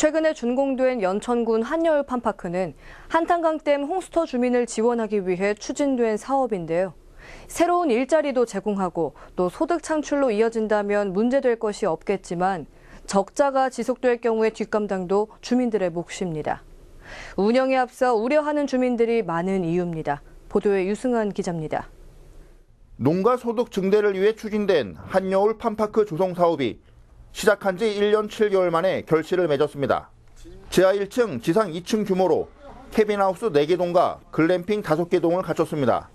최근에 준공된 연천군 한여울 팜파크는 한탄강댐 홍수터 주민을 지원하기 위해 추진된 사업인데요. 새로운 일자리도 제공하고 또 소득 창출로 이어진다면 문제될 것이 없겠지만 적자가 지속될 경우의 뒷감당도 주민들의 몫입니다. 운영에 앞서 우려하는 주민들이 많은 이유입니다. 보도에 유승환 기자입니다. 농가 소득 증대를 위해 추진된 한여울 팜파크 조성 사업이 시작한 지 1년 7개월 만에 결실을 맺었습니다. 지하 1층, 지상 2층 규모로 캐빈하우스 4개 동과 글램핑 5개 동을 갖췄습니다.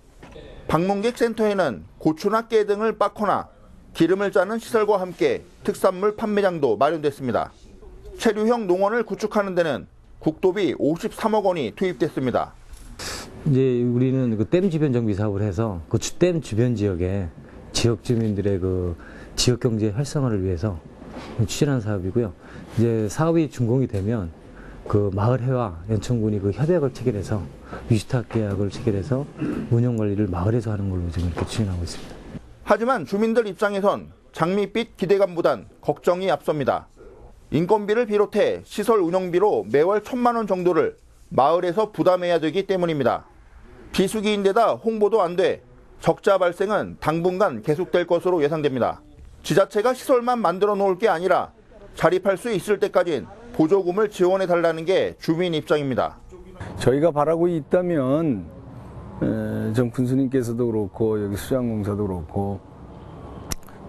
방문객 센터에는 고추나 깨 등을 빻거나 기름을 짜는 시설과 함께 특산물 판매장도 마련됐습니다. 체류형 농원을 구축하는 데는 국도비 53억 원이 투입됐습니다. 이제 우리는 그 댐 주변 정비 사업을 해서 그 댐 주변 지역에 지역 주민들의 그 지역 경제 활성화를 위해서 추진한 사업이고요. 이제 사업이 준공이 되면 그 마을회와 연천군이 그 협약을 체결해서 위주탁 계약을 체결해서 운영 관리를 마을에서 하는 걸로 지금 이렇게 추진하고 있습니다. 하지만 주민들 입장에선 장밋빛 기대감보단 걱정이 앞섭니다. 인건비를 비롯해 시설 운영비로 매월 천만 원 정도를 마을에서 부담해야 되기 때문입니다. 비수기인데다 홍보도 안 돼 적자 발생은 당분간 계속될 것으로 예상됩니다. 지자체가 시설만 만들어 놓을 게 아니라 자립할 수 있을 때까진 보조금을 지원해 달라는 게 주민 입장입니다. 저희가 바라고 있다면 에, 정 군수님께서도 그렇고 여기 수장공사도 그렇고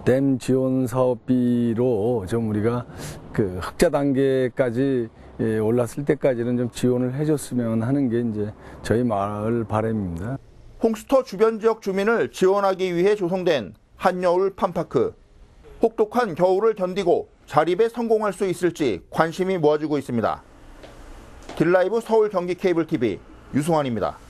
댐 지원 사업비로 좀 우리가 그 흑자 단계까지 예, 올랐을 때까지는 좀 지원을 해줬으면 하는 게 이제 저희 마을 바람입니다. 홍수터 주변 지역 주민을 지원하기 위해 조성된 한여울 팜파크. 혹독한 겨울을 견디고 자립에 성공할 수 있을지 관심이 모아지고 있습니다. 딜라이브 서울 경기 케이블 TV 유승환입니다.